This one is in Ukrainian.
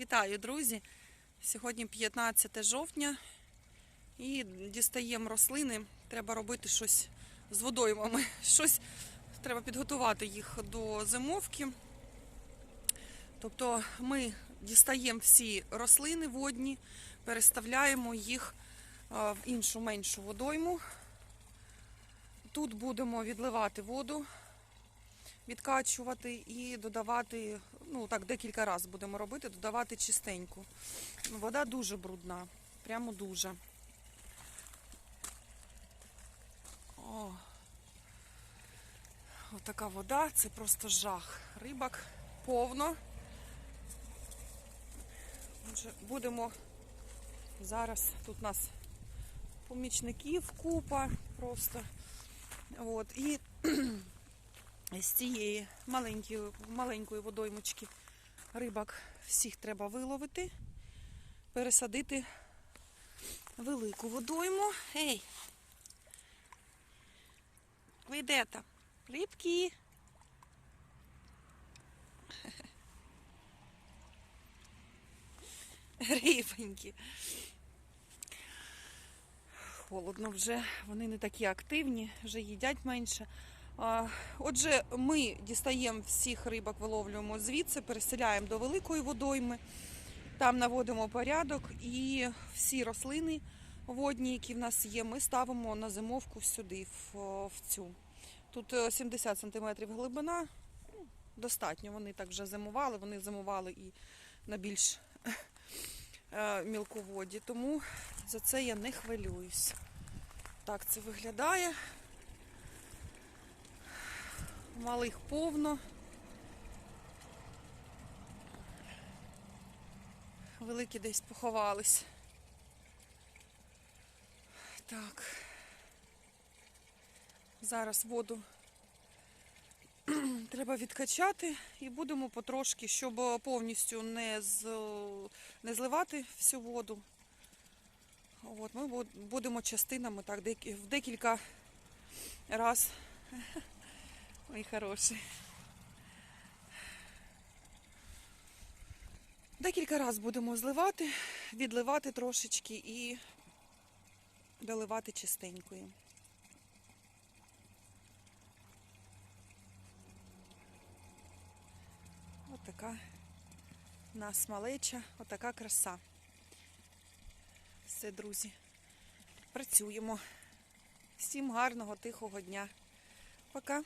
Вітаю, друзі! Сьогодні 15 жовтня і дістаємо рослини. Треба робити щось з водоймами. Щось треба підготувати їх до зимовки. Тобто ми дістаємо всі рослини водні, переставляємо їх в іншу меншу водойму. Тут будемо відливати воду, відкачувати і додавати, ну так декілька разів будемо робити, додавати чистеньку. Вода дуже брудна, прямо дуже. О, отака вода, це просто жах. Рибак повно. Отже, Будемо зараз тут у нас помічників купа просто. От, і з цієї маленької, маленької водоймочки рибок всіх треба виловити, пересадити велику водойму. Ей! Ви де там? Рибки? Рибоньки. Холодно вже, вони не такі активні, вже їдять менше. Отже, ми дістаємо всіх рибок, виловлюємо звідси, переселяємо до великої водойми, там наводимо порядок і всі рослини водні, які в нас є, ми ставимо на зимовку сюди, в, цю. Тут е, 70 см глибина, достатньо. Вони так вже зимували, вони зимували і на більш е, мілководі, тому за це я не хвилююсь. Так це виглядає. Малих повно. Великі десь поховались. Так. Зараз воду треба відкачати і будемо потрошки, щоб повністю не, з, не зливати всю воду. От, ми будемо частинами так, в декілька раз. Ой, хороший. Декілька разів будемо зливати, відливати трошечки і доливати чистенькою. Ось така у нас малеча, отака краса. Все, друзі. Працюємо. Всім гарного, тихого дня. Пока.